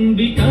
Because.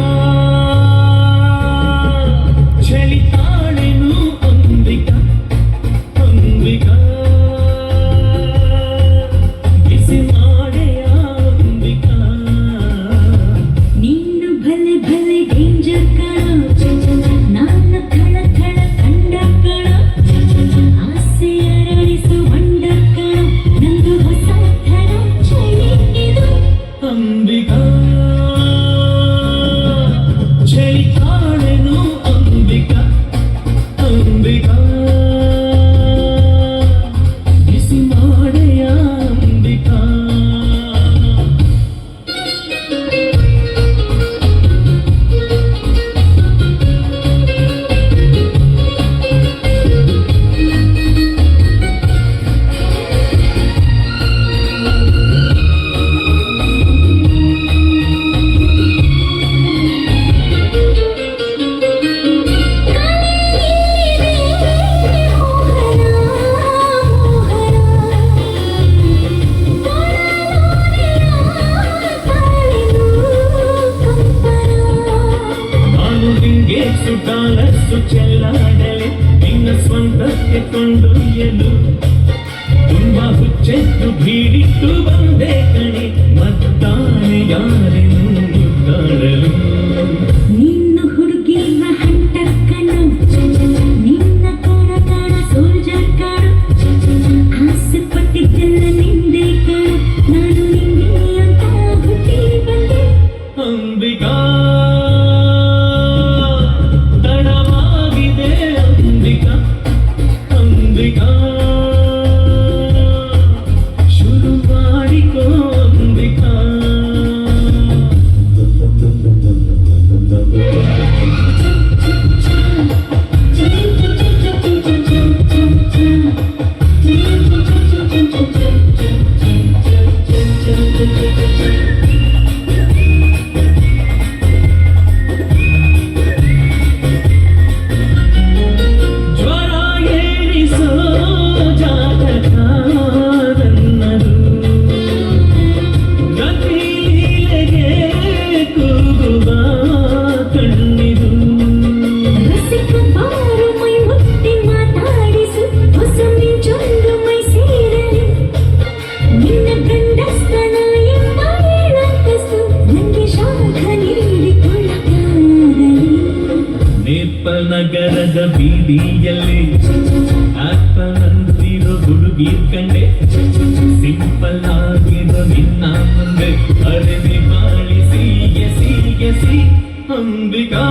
ಚೆಲ್ಲಾಡಲಿ ನಿನ್ನ ಸ್ವಂತಕ್ಕೆ ಕೊಂಡೊಯ್ಯಲು. ತುಂಬಾ ಹುಚ್ಚೆತ್ತು ಬೀಡಿಟ್ಟು ಬಂದೆ ಕಣಿ ಮತ್ತಾನೆ ಯಾರೇ ನಗರದ ಬೀದಿಯಲ್ಲಿ ಆಗ್ತಾನಂತಿರೋ ಹುಡುಗಿರ್ ಕಂಡೆ. ಸಿಂಪಲ್ ಆಗಿರೋ ನಿನ್ನ ಮುಂದೆ ಅರವಿ ಬಾಳಿ ಸೀಗೆ ಸೀಗೆ ಸಿ ಅಂಬಿಕಾ.